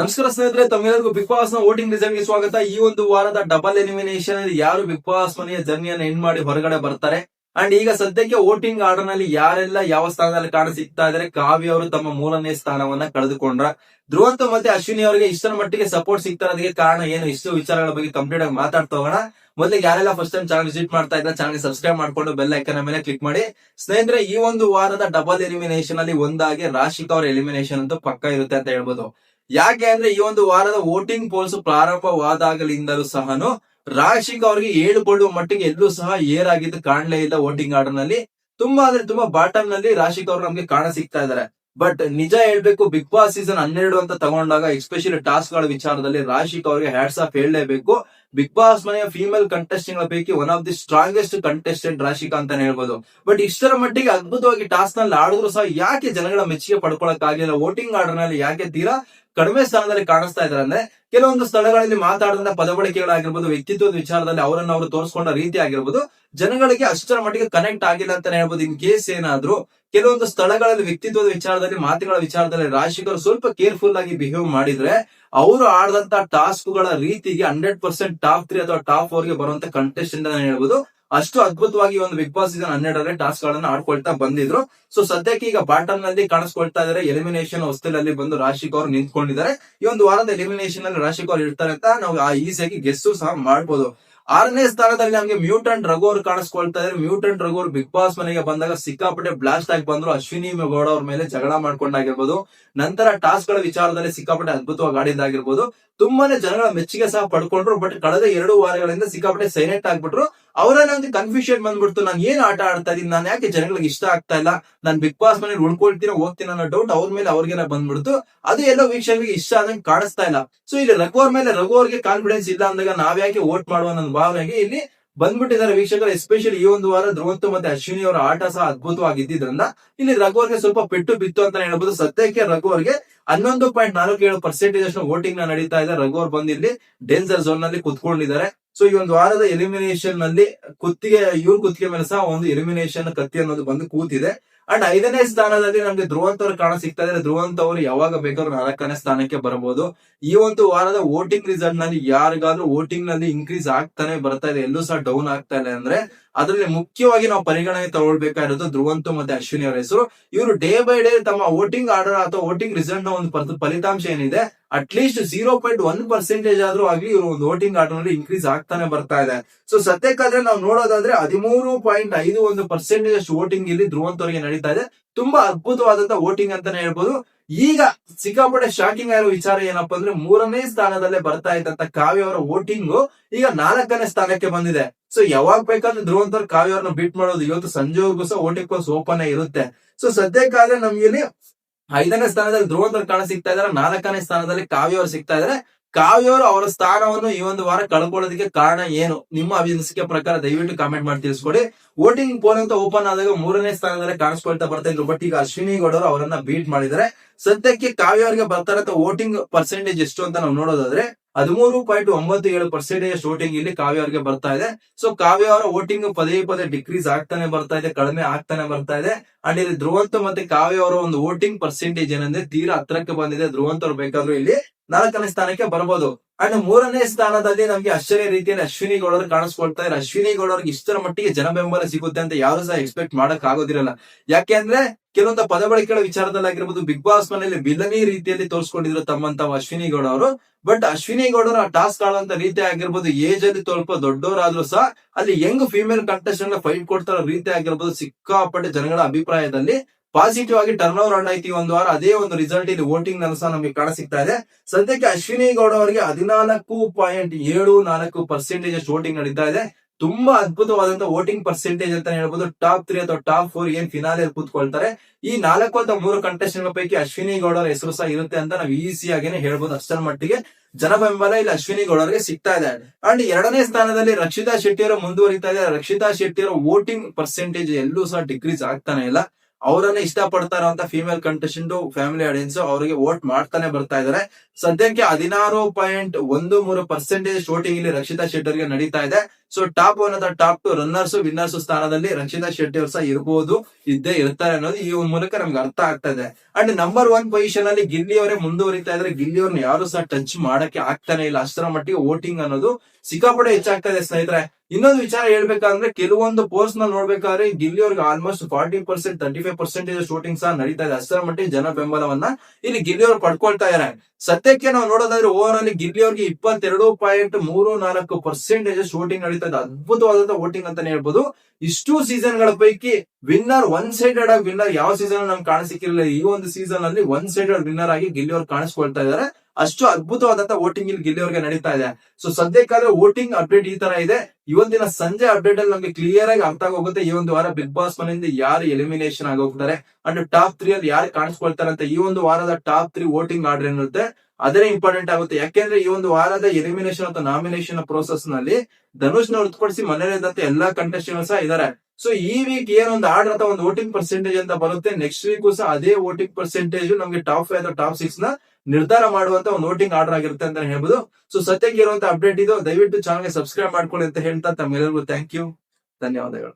ನಮಸ್ಕಾರ ಸ್ನೇಹಿತರೆ, ತಮ್ಮೆಲ್ಲರಿಗೂ ಬಿಗ್ ಬಾಸ್ನ ವೋಟಿಂಗ್ ರಿಸಲ್ಟ್ಗೆ ಸ್ವಾಗತ. ಈ ಒಂದು ವಾರದ ಡಬಲ್ ಎಲಿಮಿನೇಷನ್ ಅಲ್ಲಿ ಯಾರು ಬಿಗ್ ಬಾಸ್ ಮನೆಯ ಜರ್ನಿಯನ್ನು ಎಂಡ್ ಮಾಡಿ ಹೊರಗಡೆ ಬರ್ತಾರೆ? ಅಂಡ್ ಈಗ ಸದ್ಯಕ್ಕೆ ವೋಟಿಂಗ್ ಆರ್ಡರ್ನಲ್ಲಿ ಯಾರೆಲ್ಲ ಯಾವ ಸ್ಥಾನದಲ್ಲಿ ಕಾಣ ಸಿಗ್ತಾ ಇದಾರೆ? ಕಾವ್ಯ ಅವರು ತಮ್ಮ ಮೂರನೇ ಸ್ಥಾನವನ್ನ ಕಳೆದುಕೊಂಡ್ರ. ಧ್ರುವಂತ ಮತ್ತೆ ಅಶ್ವಿನಿ ಅವರಿಗೆ ಇಷ್ಟರ ಮಟ್ಟಿಗೆ ಸಪೋರ್ಟ್ ಸಿಗ್ತಾ ಇರೋದಕ್ಕೆ ಕಾರಣ ಏನು? ಇಷ್ಟು ವಿಚಾರಗಳ ಬಗ್ಗೆ ಕಂಪ್ಲೀಟ್ ಆಗಿ ಮಾತಾಡ್ತಾ ಹೋಗೋಣ. ಮೊದಲಿಗೆ ಯಾರೆಲ್ಲ ಫಸ್ಟ್ ಟೈಮ್ ಚಾನಲ್ ವಿಸಿಟ್ ಮಾಡ್ತಾ ಇದ್ದಾರೆ ಚಾನಲ್ ಸಬ್ಸ್ಕ್ರೈಬ್ ಮಾಡ್ಕೊಂಡು ಬೆಲ್ ಐಕನ್ ಮೇಲೆ ಕ್ಲಿಕ್ ಮಾಡಿ. ಸ್ನೇಹಿತರೆ, ಈ ಒಂದು ವಾರದ ಡಬಲ್ ಎಲಿಮಿನೇಷನ್ ಅಲ್ಲಿ ಒಂದಾಗಿ ರಾಶಿಕ್ ಅವರ ಎಲಿಮಿನೇಷನ್ ಅಂತೂ ಪಕ್ಕ ಇರುತ್ತೆ ಅಂತ ಹೇಳ್ಬೋದು. ಯಾಕೆ ಅಂದ್ರೆ ಈ ಒಂದು ವಾರದ ವೋಟಿಂಗ್ ಪೋಲ್ಸ್ ಪ್ರಾರಂಭವಾದಾಗಲಿಂದಲೂ ಸಹನು ರಾಶಿಕ್ ಅವರಿಗೆ ಹೇಳಿಕೊಳ್ಳುವ ಮಟ್ಟಿಗೆ ಎಲ್ಲೂ ಸಹ ಏರಾಗಿದ್ದು ಕಾಣಲೇ ಇಲ್ಲ ವೋಟಿಂಗ್ ಆರ್ಡರ್ನಲ್ಲಿ. ತುಂಬಾ ಅಂದ್ರೆ ತುಂಬಾ ಬಾಟಮ್ನಲ್ಲಿ ರಾಶಿಕ್ ಅವರು ನಮ್ಗೆ ಕಾಣ ಸಿಗ್ತಾ ಇದಾರೆ ಬಟ್ ನಿಜ ಹೇಳ್ಬೇಕು ಬಿಗ್ ಬಾಸ್ ಸೀಸನ್ ಹನ್ನೆರಡು ಅಂತ ತಗೊಂಡಾಗ ಎಸ್ಪೆಷಲಿ ಟಾಸ್ಕ್ಗಳ ವಿಚಾರದಲ್ಲಿ ರಾಶಿಕ್ ಅವರಿಗೆ ಹ್ಯಾಟ್ಸ್ ಆಫ್ ಹೇಳಲೇಬೇಕು. ಬಿಗ್ ಬಾಸ್ ಮನೆಯ ಫೀಮೇಲ್ ಕಂಟೆಸ್ಟಿಂಗ್ಗಳ ಪೈಕಿ one of the strongest contestant Rashika ಅಂತಾನೆ ಹೇಳ್ಬೋದು. ಬಟ್ ಇಷ್ಟರ ಮಟ್ಟಿಗೆ ಅದ್ಭುತವಾಗಿ ಟಾಸ್ಕ್ನಲ್ಲಿ ಆಡಿದ್ರು ಸಹ ಯಾಕೆ ಜನಗಳ ಮೆಚ್ಚುಗೆ ಪಡ್ಕೊಳಕ್ ಆಗಿಲ್ಲ ವೋಟಿಂಗ್ ಆರ್ಡರ್ನಲ್ಲಿ ಯಾಕೆ ತೀರಾ ಕಡಿಮೆ ಸ್ಥಾನದಲ್ಲಿ ಕಾಣಿಸ್ತಾ ಇದಾರೆ ಅಂದ್ರೆ ಕೆಲವೊಂದು ಸ್ಥಳಗಳಲ್ಲಿ ಮಾತಾಡಿದ ಪದಬಳಕೆಗಳಾಗಿರ್ಬೋದು ವ್ಯಕ್ತಿತ್ವದ ವಿಚಾರದಲ್ಲಿ ಅವರನ್ನ ಅವರು ತೋರಿಸ್ಕೊಂಡ ರೀತಿ ಆಗಿರ್ಬೋದು ಜನಗಳಿಗೆ ಅಷ್ಟರ ಮಟ್ಟಿಗೆ ಕನೆಕ್ಟ್ ಆಗಿಲ್ಲ ಅಂತಾನೆ ಹೇಳ್ಬೋದು. ಇನ್ ಕೇಸ್ ಏನಾದ್ರು ಕೆಲವೊಂದು ಸ್ಥಳಗಳಲ್ಲಿ ವ್ಯಕ್ತಿತ್ವದ ವಿಚಾರದಲ್ಲಿ, ಮಾತುಗಳ ವಿಚಾರದಲ್ಲಿ ರಾಶಿಕರು ಸ್ವಲ್ಪ ಕೇರ್ಫುಲ್ ಆಗಿ ಬಿಹೇವ್ ಮಾಡಿದ್ರೆ ಅವರು ಆಡದಂತ ಟಾಸ್ಕ್ಗಳ ರೀತಿಗೆ ಹಂಡ್ರೆಡ್ ಪರ್ಸೆಂಟ್ ಟಾಪ್ ತ್ರೀ ಅಥವಾ ಟಾಪ್ ಫೋರ್ಗೆ ಬರುವಂತ ಕಂಟೆಸ್ಟೆಂಟ್ ಅಂತ ಹೇಳ್ಬೋದು. ಅಷ್ಟು ಅದ್ಭುತವಾಗಿ ಒಂದು ಬಿಗ್ ಬಾಸ್ ಸೀಸನ್ ಹನ್ನೆರಡರಲ್ಲಿ ಟಾಸ್ಕ್ ಗಳನ್ನ ಆಡ್ಕೊಳ್ತಾ ಬಂದಿದ್ರು. ಸೊ ಸದ್ಯಕ್ಕೆ ಈಗ ಬಾಟಮ್ನಲ್ಲಿ ಕಾಣಿಸ್ಕೊಳ್ತಾ ಇದಾರೆ. ಎಲಿಮಿನೇಷನ್ ಹೊಸ್ತಿಲಲ್ಲಿ ಬಂದು ರಾಶಿಕ್ ಅವರು ನಿಂತ್ಕೊಂಡಿದ್ದಾರೆ. ಈ ಒಂದು ವಾರದ ಎಲಿಮಿನೇಷನ್ ಅಲ್ಲಿ ರಾಶಿಕ್ ಅವರು ಇರ್ತಾರೆ ಅಂತ ನಾವು ಆ ಈಸಿಯಾಗಿ ಗೆಸ್ಸು ಸಹ ಮಾಡ್ಬೋದು. ಆರನೇ ಸ್ಥಾನದಲ್ಲಿ ನಮಗೆ ಮ್ಯೂಟೆಂಟ್ ರಘು ಅವ್ರು ಕಾಣಿಸ್ಕೊಳ್ತಾ ಇದ್ರೆ. ಮ್ಯೂಟೆಂಟ್ ರಘು ಬಿಗ್ ಬಾಸ್ ಮನೆಗೆ ಬಂದಾಗ ಸಿಕ್ಕಾಪಟ್ಟೆ ಬ್ಲಾಸ್ಟ್ ಆಗಿ ಬಂದ್ರು. ಅಶ್ವಿನಿ ಗೌಡ ಅವ್ರ ಮೇಲೆ ಜಗಳ ಮಾಡ್ಕೊಂಡಾಗಿರ್ಬೋದು ನಂತರ ಟಾಸ್ಕ್ಗಳ ವಿಚಾರದಲ್ಲಿ ಸಿಕ್ಕಾಪಟ್ಟೆ ಅದ್ಭುತವಾಗಿ ಆಡಿದ್ದಾಗಿರ್ಬೋದು ತುಂಬಾನೇ ಜನಗಳ ಮೆಚ್ಚುಗೆ ಸಹ ಪಡ್ಕೊಂಡ್ರು. ಬಟ್ ಕಳೆದ ಎರಡು ವಾರಗಳಿಂದ ಸಿಕ್ಕಾಪಟ್ಟೆ ಸೈಲೆಂಟ್ ಆಗ್ಬಿಟ್ರು. ಒಂದು ಕನ್ಫ್ಯೂಷನ್ ಬಂದ್ಬಿಡ್ತು. ನಾನು ಏನ್ ಆಟ ಆಡ್ತಾ ಇದೀನಿ ನಾನು ಯಾಕೆ ಜನಗಳಿಗೆ ಇಷ್ಟ ಆಗ್ತಾ ಇಲ್ಲ? ನಾನು ಬಿಗ್ ಬಾಸ್ ಮನೇಲಿ ಉಳ್ಕೊಳ್ತೀನೋ ಹೋಗ್ತೀನಿ ಅನ್ನೋ ಡೌಟ್ ಅವ್ರ ಮೇಲೆ ಅವ್ರಿಗೇನ ಬಂದ್ಬಿಡ್ತು. ಅದು ಎಲ್ಲೋ ವೀಕ್ಷಕರಿಗೆ ಇಷ್ಟ ಆದಂಗೆ ಕಾಣಿಸ್ತಾ ಇಲ್ಲ. ಸೊ ಇಲ್ಲಿ ರಘು ಅವ್ರ ಮೇಲೆ ರಘು ಅವ್ರಿಗೆ ಕಾನ್ಫಿಡೆನ್ಸ್ ಇಲ್ಲ ಅಂದಾಗ ನಾವ್ಯಾಕೆ ವೋಟ್ ಮಾಡುವ ನನ್ನ ಭಾವನೆಗೆ ಇಲ್ಲಿ ಬಂದ್ಬಿಟ್ಟಿದ್ದಾರೆ ವೀಕ್ಷಕರು ಎಸ್ಪೆಷಲಿ ಈ ಒಂದು ವಾರ ಧ್ರುವಂತು ಮತ್ತೆ ಅಶ್ವಿನಿ ಅವರ ಆಟ ಸಹ ಅದ್ಭುತವಾಗಿದ್ದರಿಂದ ಇಲ್ಲಿ ರಘು ಅವ್ರಿಗೆ ಸ್ವಲ್ಪ ಪೆಟ್ಟು ಬಿತ್ತು ಅಂತ ಹೇಳ್ಬೋದು. ಸದ್ಯಕ್ಕೆ ರಘು ಅವ್ರಿಗೆ ಹನ್ನೊಂದು ಪಾಯಿಂಟ್ ನಾಲ್ಕು ಏಳು ಪರ್ಸೆಂಟೇಜ್ ಅಷ್ಟು ವೋಟಿಂಗ್ನ ನಡೀತಾ ಇದೆ. ರಘು ಅವ್ರು ಬಂದು ಇಲ್ಲಿ ಡೇಂಜರ್ ಝೋನ್ನಲ್ಲಿ ಕುತ್ಕೊಂಡಿದ್ದಾರೆ. ಸೊ ಈ ಒಂದು ವಾರದ ಎಲಿಮಿನೇಷನ್ನಲ್ಲಿ ಕುತ್ತಿಗೆ ಇವ್ರ ಕುತ್ತಿಗೆ ಮೇಲೆ ಸಹ ಒಂದು ಎಲಿಮಿನೇಷನ್ ಕತ್ತಿ ಅನ್ನೋದು ಬಂದು ಕೂತಿದೆ. ಅಂಡ್ ಐದನೇ ಸ್ಥಾನದಲ್ಲಿ ನಮ್ಗೆ ಧ್ರುವಂತ ಅವ್ರು ಕಾಣ ಸಿಗ್ತಾ ಇದ್ರೆ ಧ್ರುವಂತ ಅವರು ಯಾವಾಗ ಬೇಕಾದ್ರೂ ನಾಲ್ಕನೇ ಸ್ಥಾನಕ್ಕೆ ಬರಬಹುದು. ಈ ಒಂದು ವಾರದ ವೋಟಿಂಗ್ ರಿಸಲ್ಟ್ನಲ್ಲಿ ಯಾರಿಗಾದ್ರೂ ವೋಟಿಂಗ್ನಲ್ಲಿ ಇನ್ಕ್ರೀಸ್ ಆಗ್ತಾನೆ ಬರ್ತಾ ಇದೆ. ಎಲ್ಲೂ ಸಹ ಡೌನ್ ಆಗ್ತಾ ಇದೆ ಅಂದ್ರೆ ಅದರಲ್ಲಿ ಮುಖ್ಯವಾಗಿ ನಾವು ಪರಿಗಣನೆ ತಗೊಳ್ಬೇಕಾಗಿರೋದು ಧ್ರುವಂತು ಮತ್ತೆ ಅಶ್ವಿನಿ ಅವರ ಹೆಸರು. ಇವರು ಡೇ ಬೈ ಡೇ ತಮ್ಮ ವೋಟಿಂಗ್ ಆರ್ಡರ್ ಅಥವಾ ವೋಟಿಂಗ್ ರಿಸಲ್ಟ್ನ ಒಂದು ಫಲಿತಾಂಶ ಏನಿದೆ at least zero point one percentage ಆದ್ರೂ ಆಗ್ಲಿ ಇವರು ಒಂದು ವೋಟಿಂಗ್ ಆರ್ಡರ್ನಲ್ಲಿ ಇನ್ಕ್ರೀಸ್ ಆಗ್ತಾನೆ ಬರ್ತಾ ಇದೆ. ಸೊ ಸದ್ಯಕ್ಕಾದ್ರೆ ನಾವು ನೋಡೋದಾದ್ರೆ ಹದಿಮೂರು ಪಾಯಿಂಟ್ ಐದು ಒಂದು ಪರ್ಸೆಂಟೇಜ್ ಅಷ್ಟು ವೋಟಿಂಗ್ ಇಲ್ಲಿ ಧ್ರುವಂತ್ ಅವರಿಗೆ ನಡೀತಾ ಇದೆ. ತುಂಬಾ ಅದ್ಭುತವಾದಂತ ವೋಟಿಂಗ್ ಅಂತಾನೆ ಹೇಳ್ಬೋದು. ಈಗ ಸಿಕ್ಕಾಪಟ್ಟೆ ಶಾಕಿಂಗ್ ಆಗಿರೋ ವಿಚಾರ ಏನಪ್ಪಾ ಅಂದ್ರೆ ಮೂರನೇ ಸ್ಥಾನದಲ್ಲೇ ಬರ್ತಾ ಇದ್ದಂತ ಕಾವ್ಯ ಅವರ ವೋಟಿಂಗ್ ಈಗ ನಾಲ್ಕನೇ ಸ್ಥಾನಕ್ಕೆ ಬಂದಿದೆ. ಸೊ ಯಾವಾಗ ಬೇಕಾದ್ರೆ ಧ್ರುವಂತರ್ ಕಾವ್ಯ ಅವ್ರನ್ನ ಬೀಟ್ ಮಾಡೋದು ಇವತ್ತು ಸಂಜೆವರೆಗೂ ಸಹ ವೋಟಿಂಗ್ ಓಪನ್ ಇರುತ್ತೆ. ಸೊ ಸದ್ಯಕ್ಕಾದ್ರೆ ನಮ್ಗೆ ಐದನೇ ಸ್ಥಾನದಲ್ಲಿ ಧ್ರುವಂತರ್ ಕಾಣ ಸಿಗ್ತಾ ಇದಾರೆ ನಾಲ್ಕನೇ ಸ್ಥಾನದಲ್ಲಿ ಕಾವ್ಯ ಅವರು ಸಿಗ್ತಾ ಇದಾರೆ ಕಾವ್ಯ ಅವರು ಸ್ಥಾನವನ್ನು ಈ ಒಂದು ವಾರ ಕಳ್ಕೊಳ್ಳೋದಕ್ಕೆ ಕಾರಣ ಏನು? ನಿಮ್ಮ ಅಭಿನಸಿಕೆ ಪ್ರಕಾರ ದಯವಿಟ್ಟು ಕಾಮೆಂಟ್ ಮಾಡಿ ತಿಳಿಸ್ಕೊಡಿ. ವೋಟಿಂಗ್ ಪೋಲ್ ಅಂತ ಓಪನ್ ಆದಾಗ ಮೂರನೇ ಸ್ಥಾನದಲ್ಲಿ ಕಾಣಿಸ್ಕೊಳ್ತಾ ಬರ್ತಾ ಇದ್ರು ಬಟ್ ಈಗ ಅಶ್ವಿನಿ ಗೌಡರು ಅವರು ಅವರನ್ನ ಬೀಟ್ ಮಾಡಿದರೆ ಸದ್ಯಕ್ಕೆ ಕಾವ್ಯ ಅವರಿಗೆ ಬರ್ತಾ ಇರೋ ವೋಟಿಂಗ್ ಪರ್ಸೆಂಟೇಜ್ ಎಷ್ಟು ಅಂತ ನಾವು ನೋಡೋದಾದ್ರೆ ಹದಿಮೂರು ಪಾಯಿಂಟ್ ಒಂಬತ್ತು ಏಳು ಪರ್ಸೆಂಟೇಜ್ ವೋಟಿಂಗ್ ಇಲ್ಲಿ ಕಾವ್ಯ ಅವರಿಗೆ ಬರ್ತಾ ಇದೆ. ಸೊ ಕಾವ್ಯ ಅವರ ವೋಟಿಂಗ್ ಪದೇ ಪದೇ ಡಿಕ್ರೀಸ್ ಆಗ್ತಾನೆ ಬರ್ತಾ ಇದೆ, ಕಡಿಮೆ ಆಗ್ತಾನೆ ಬರ್ತಾ ಇದೆ. ಅಂಡ್ ಇಲ್ಲಿ ಧ್ರುವಂತ ಮತ್ತೆ ಕಾವ್ಯ ಅವರ ಒಂದು ವೋಟಿಂಗ್ ಪರ್ಸೆಂಟೇಜ್ ಏನಂದ್ರೆ ತೀರಾ ಹತ್ರಕ್ಕೆ ಬಂದಿದೆ. ಧ್ರುವಂತ ಅವ್ರು ಬೇಕಾದ್ರೂ ಇಲ್ಲಿ ನಾಲ್ಕನೇ ಸ್ಥಾನಕ್ಕೆ ಬರಬಹುದು ಅಂಡ್ ಮೂರನೇ ಸ್ಥಾನದಲ್ಲಿ ನಮ್ಗೆ ಆಶ್ಚರ್ಯ ರೀತಿಯಲ್ಲಿ ಅಶ್ವಿನಿ ಗೌಡರು ಕಾಣಿಸ್ಕೊಳ್ತಾ ಇದ್ದಾರೆ. ಅಶ್ವಿನಿ ಗೌಡರಿಗೆ ಇಷ್ಟರ ಮಟ್ಟಿಗೆ ಜನ ಬೆಂಬಲ ಸಿಗುತ್ತೆ ಅಂತ ಯಾರು ಸಹ ಎಕ್ಸ್ಪೆಕ್ಟ್ ಮಾಡಕ್ ಆಗೋದಿರಲ್ಲ ಯಾಕೆ ಅಂದ್ರೆ ಕೆಲವೊಂದು ಪದಬಳಿಕೆಗಳ ವಿಚಾರದಲ್ಲಿ ಆಗಿರ್ಬೋದು ಬಿಗ್ ಬಾಸ್ ಮನೆಯಲ್ಲಿ ವಿಲನಿ ರೀತಿಯಲ್ಲಿ ತೋರಿಸ್ಕೊಂಡಿದ್ರು ತಮ್ಮಂತ ಅಶ್ವಿನಿ ಗೌಡ ಅವರು. ಬಟ್ ಅಶ್ವಿನಿ ಗೌಡರು ಆ ಟಾಸ್ಕ್ ಆಡುವಂತ ರೀತಿ ಆಗಿರ್ಬೋದು ಏಜ್ ಅಲ್ಲಿ ಸ್ವಲ್ಪ ದೊಡ್ಡವರಾದ್ರೂ ಸಹ ಅಲ್ಲಿ ಯಂಗ್ ಫಿಮೇಲ್ ಕಂಟೆಸ್ಟೆಂಟ್ ಫೈಟ್ ಕೊಡ್ತಾರೋ ರೀತಿ ಆಗಿರ್ಬೋದು, ಸಿಕ್ಕಾಪಟ್ಟೆ ಜನಗಳ ಅಭಿಪ್ರಾಯದಲ್ಲಿ ಪಾಸಿಟಿವ್ ಆಗಿ ಟರ್ನ್ ಓವರ್ ಆಯ್ತು ಈ ಒಂದು ವಾರ. ಅದೇ ಒಂದು ರಿಸಲ್ಟ್ ಇಲ್ಲಿ ವೋಟಿಂಗ್ನಲ್ಲಿ ಸಹ ನಮಗೆ ಕಾಣ ಇದೆ. ಸದ್ಯಕ್ಕೆ ಅಶ್ವಿನಿ ಗೌಡ ಅವರಿಗೆ ಹದಿನಾಲ್ಕು ಪಾಯಿಂಟ್ ಏಳು ನಾಲ್ಕು ಪರ್ಸೆಂಟೇಜ್ ವೋಟಿಂಗ್ ನಡೀತಾ ಇದೆ. ತುಂಬಾ ಅದ್ಭುತವಾದಂತ ವೋಟಿಂಗ್ ಪರ್ಸೆಂಟೇಜ್ ಅಂತ ಹೇಳ್ಬೋದು. ಟಾಪ್ ತ್ರೀ ಅಥವಾ ಟಾಪ್ ಫೋರ್ ಏನ್ ಫಿನಾಲೆ ಕೂತ್ಕೊಳ್ತಾರೆ. ಈ ನಾಲ್ಕು ಅಥವಾ ಮೂರು ಕಂಟೆಸ್ಟೆಂಟ್ ಪೈಕಿ ಅಶ್ವಿನಿ ಗೌಡ ಹೆಸರು ಸಹ ಇರುತ್ತೆ ಅಂತ ನಾವು ಈಸಿಯಾಗಿನೇ ಹೇಳ್ಬೋದು ಅಷ್ಟರ ಮಟ್ಟಿಗೆ. ಜನ ಬೆಂಬಲ ಇಲ್ಲಿ ಅಶ್ವಿನಿ ಗೌಡ ಅವರಿಗೆ ಸಿಗ್ತಾ ಇದೆ. ಅಂಡ್ ಎರಡನೇ ಸ್ಥಾನದಲ್ಲಿ ರಕ್ಷಿತಾ ಶೆಟ್ಟಿ ಅವರು ಮುಂದುವರಿತಾ ಇದೆ ರಕ್ಷಿತಾ ಶೆಟ್ಟಿ ವೋಟಿಂಗ್ ಪರ್ಸೆಂಟೇಜ್ ಎಲ್ಲೂ ಸಹ ಡಿಕ್ರೀಸ್ ಆಗ್ತಾನೆ ಇಲ್ಲ. ಅವರನ್ನ ಇಷ್ಟಪಡ್ತಾ ಇರುವಂತ ಫಿಮೇಲ್ ಕಂಟೆಸ್ಟೆಂಟ್ ಫ್ಯಾಮಿಲಿ ಆಡಿಯನ್ಸ್ ಅವರಿಗೆ ವೋಟ್ ಮಾಡ್ತಾನೆ ಬರ್ತಾ ಇದಾರೆ. ಸದ್ಯಕ್ಕೆ ಹದಿನಾರು ಪಾಯಿಂಟ್ ಒಂದು ಮೂರು ಪರ್ಸೆಂಟೇಜ್ ವೋಟಿಂಗ್ ಇಲ್ಲಿ ರಕ್ಷಿತಾ ಶೆಟ್ಟರ್ಗೆ ನಡೀತಾ ಇದೆ. ಸೊ ಟಾಪ್ ಒನ್ ಅಥವಾ ಟಾಪ್ ಟು ರನ್ನರ್ಸ್ ವಿನ್ನರ್ಸ್ ಸ್ಥಾನದಲ್ಲಿ ರಂಜಿತಾ ಶೆಟ್ಟಿ ಅವರು ಸಹ ಇರಬಹುದು ಇದ್ದೇ ಇರ್ತಾರೆ ಅನ್ನೋದು ಈ ಮೂಲಕ ನಮ್ಗೆ ಅರ್ಥ ಆಗ್ತಾ ಇದೆ. ಅಂಡ್ ನಂಬರ್ ಒನ್ ಪೊಸಿಷನ್ ಅಲ್ಲಿ ಗಿಲ್ಲಿ ಅವರೇ ಮುಂದುವರಿತಾ ಇದ್ರೆ ಗಿಲ್ಲಿ ಅವ್ರನ್ನ ಯಾರು ಸಹ ಟಚ್ ಮಾಡಕ್ಕೆ ಆಗ್ತಾನೆ ಇಲ್ಲ. ಅಷ್ಟರ ಮಟ್ಟಿಗೆ ವೋಟಿಂಗ್ ಅನ್ನೋದು ಸಿಕ್ಕಾಪಟ್ಟೆ ಹೆಚ್ಚಾಗ್ತಾ ಸ್ನೇಹಿತರೆ. ಇನ್ನೊಂದು ವಿಚಾರ ಹೇಳ್ಬೇಕಂದ್ರೆ ಕೆಲವೊಂದು ಪೋಸ್ಟ್ನ ನೋಡ್ಬೇಕಾದ್ರೆ ಗಿಲ್ಲಿ ಅವ್ರಿಗೆ almost forty percent thirty five percentage shooting ಸಹ ನಡೀತಾ ಇದೆ. ಅಷ್ಟರ ಮಟ್ಟಿಗೆ ಜನ ಬೆಂಬಲವನ್ನ ಇಲ್ಲಿ ಗಿಲ್ಲಿ ಅವ್ರು ಪಡ್ಕೊಳ್ತಾ ಇದಾರೆ. ಸದ್ಯಕ್ಕೆ ನಾವು ನೋಡೋದಾದ್ರೆ ಓವರ್ ಅಲ್ಲಿ ಗಿಲ್ಲಿ ಅವ್ರಿಗೆ ಇಪ್ಪತ್ತೆರಡು ಪಾಯಿಂಟ್ ಮೂರು ನಾಲ್ಕು ಪರ್ಸೆಂಟೇಜ್ ಶೂಟಿಂಗ್ ನಡೀತಾ ಇದೆ ಅದ್ಭುತವಾದಂತಹ ವೋಟಿಂಗ್ ಅಂತಾನೆ ಹೇಳ್ಬೋದು. ಇಷ್ಟು ಸೀಸನ್ಗಳ ಪೈಕಿ ವಿನ್ನರ್ ಒನ್ ಸೈಡೆಡ್ ಆಗಿ ವಿನ್ನರ್ ಯಾವ ಸೀಸನ್ ನಮ್ಗೆ ಕಾಣಿಸಿಕ್ಕಿರಲಿಲ್ಲ. ಈ ಒಂದು ಸೀಸನ್ ಅಲ್ಲಿ ಒನ್ ಸೈಡೆಡ್ ವಿನ್ನರ್ ಆಗಿ ಗಿಲ್ಲಿ ಅವ್ರು ಕಾಣಿಸ್ಕೊಳ್ತಾ ಇದ್ದಾರೆ ಅಷ್ಟು ಅದ್ಭುತವಾದಂತಹ ವೋಟಿಂಗ್ ಇಲ್ಲಿ ಗಿಲ್ಲಿ ಅವ್ರಿಗೆ ನಡೀತಾ ಇದೆ. ಸೊ ಸದ್ಯಕ್ಕಾದ್ರೆ ವೋಟಿಂಗ್ ಅಪ್ಡೇಟ್ ಈ ತರ ಇದೆ. ಇವತ್ತಿನ ಸಂಜೆ ಅಪ್ಡೇಟ್ ಅಲ್ಲಿ ನಮಗೆ ಕ್ಲಿಯರ್ ಆಗಿ ಅರ್ಥ ಆಗೋಗುತ್ತೆ. ಈ ಒಂದು ವಾರ ಬಿಗ್ ಬಾಸ್ ಮನೆಯಿಂದ ಯಾರು ಎಲಿಮಿನೇಷನ್ ಆಗೋಗ್ತಾರೆ? ಅಂಡ್ ಟಾಪ್ ತ್ರೀ ಅಲ್ಲಿ ಯಾರು ಕಾಣಿಸ್ಕೊಳ್ತಾರೆ ಅಂತ ಈ ಒಂದು ವಾರದ ಟಾಪ್ ತ್ರೀ ವೋಟಿಂಗ್ ಆರ್ಡರ್ ಏನಿರುತ್ತೆ ಅದೇ ಇಂಪಾರ್ಟೆಂಟ್ ಆಗುತ್ತೆ. ಯಾಕೆಂದ್ರೆ ಈ ಒಂದು ವಾರದ ಎಲಿಮಿನೇಷನ್ ಅಥವಾ ನಾಮಿನೇಷನ್ ಪ್ರೋಸೆಸ್ನಲ್ಲಿ ಧನುಷ್ನ ಹೊರತುಪಡಿಸಿ ಮನೆಯಲ್ಲಿದ್ದಂತ ಎಲ್ಲಾ ಕಂಟೆಸ್ಟೆಂಟ್ ಸಹ ಇದಾರೆ ಸೊ ಈ ವೀಕ್ ಏನೊಂದು ಆರ್ಡರ್ ಅಥವಾ ಒಂದು ವೋಟಿಂಗ್ ಪರ್ಸೆಂಟೇಜ್ ಅಂತ ಬರುತ್ತೆ. ನೆಕ್ಸ್ಟ್ ವೀಕ್ ಸಹ ಅದೇ ವೋಟಿಂಗ್ ಪರ್ಸೆಂಟೇಜ್ ನಮಗೆ ಟಾಪ್ ಫೈವ್ ಅಥವಾ ಟಾಪ್ ಸಿಕ್ಸ್ನ ನಿರ್ಧಾರ ಮಾಡುವಂತ ಒಂದು ವೋಟಿಂಗ್ ಆರ್ಡರ್ ಆಗಿರುತ್ತೆ ಅಂತ ಹೇಳ್ಬೋದು. ಸೊ ಸದ್ಯಕ್ಕೆ ಇರುವಂತ ಅಪ್ಡೇಟ್ ಇದು. ದಯವಿಟ್ಟು ಚಾನಲ್ಗೆ ಸಬ್ಸ್ಕ್ರೈಬ್ ಮಾಡ್ಕೊಳ್ಳಿ ಅಂತ ಹೇಳ್ತಾ ತಮ್ಮೆಲ್ಲರಿಗೂ ಥ್ಯಾಂಕ್ ಯು ಧನ್ಯವಾದಗಳು.